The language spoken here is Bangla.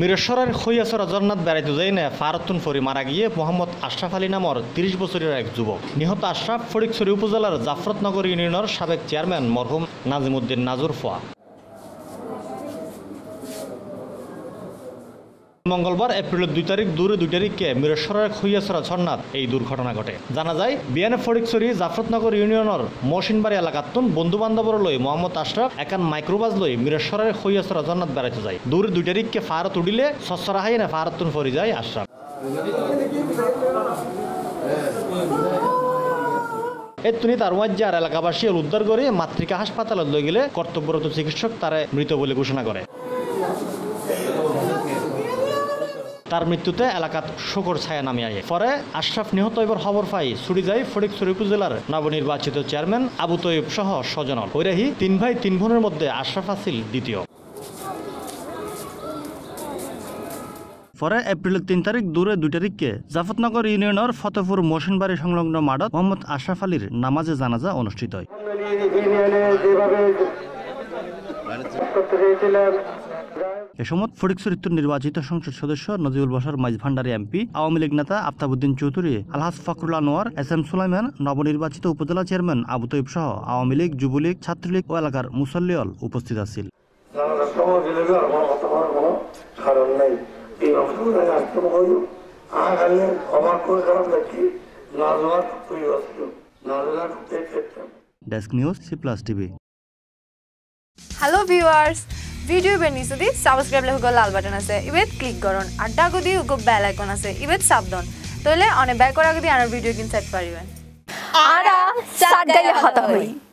মিরেশ্বরের খৈয়াসর জগন্নাথ বেড়াইতে যাই না ফারতুন ফরি মারা গিয়ে মোহাম্মদ আশরাফ আলী নামর তিরিশ বছরের এক যুবক। নিহত আশরাফ ফরিকছড়ি উপজেলার জাফরতনগর ইউনিয়নের সাবেক চেয়ারম্যান মরহুম নাজিমুদ্দিন নাজুর ফোয়া। মঙ্গলবার, এপ্রিলের দুই তারিখ, দূরে দুই তারিখকে মিরেশ্বরের খৈয়াছড়া ঝর্ণাত এই দুর্ঘটনা ঘটে। জানা যায় বিয়ানে ফটিকছড়ি জাফরতনগর ইউনিয়নের মহসিনবাড়ি এলাকাতুন বন্ধু বান্ধবর লই মোহাম্মদ আশরাফ একান মাইক্রোবাস লই মিরেশ্বরের খৈয়াছড়া ঝর্ণাত বেড়াইতে যায়। দূরে দুই তারিখকে ফারত উঠিলে সসরা হাই না ফারতুন ফরি যায় আশরাফ। এতুনি তার ওয়াজ্জার এলাকাবাসী উদ্ধার করে মাতৃকা হাসপাতালে লই গেলে কর্তব্যরত চিকিৎসক তারে মৃত বলে ঘোষণা করে। তার মৃত্যুতে এলাকাত শোকর ছায়া নামে আয়ে পরে আশরাফ নিহত এবার খবর পাই ছুটি যায় ফটিকছড়ি উপজেলার নবনির্বাচিত চেয়ারম্যান আবু তৈব সহ স্বজনল ওইরাহি তিন ভাই তিন বোনের মধ্যে আশরাফ আসিল দ্বিতীয়। পরে এপ্রিলের তিন তারিখ দূরে দুই তারিখকে জাফতনগর ইউনিয়নের ফতেপুর মোশনবাড়ি সংলগ্ন মাঠত মোহাম্মদ আশরাফ আলীর নামাজে জানাজা অনুষ্ঠিত হয়। এ সময় ফটিকচরিত্র নির্বাচিত সংসদ সদস্য নজিবুল বসার মাইজ ভান্ডারী এমপি, আওয়ামী লীগ নেতা আফতাবুদ্দিন চৌধুরী, আলহাজ ফখরুল আনোয়ার, এস এম সুলাইমান, নবনির্বাচিত উপজেলা চেয়ারম্যান আবু তৈব সহ আওয়ামী লীগ, যুবলীগ, ছাত্রলীগ ও এলাকার মুসল্লিয়ল উপস্থিত আছিল। Desk news C plus TV hello' বের নিচে বেনিছদি সাবস্ক্রাইব লেখক লাল বাটন আছে ইবেদ ক্লিক করুন। আর ডাকো দিয়ে উগো বেল আইকন আছে ইবেদ সাবধান তইলে অনে বেক কৰা গদি আনৰ ভিডিঅ' কিন চাই পাৰিবেন Ara, হতা hatahoy.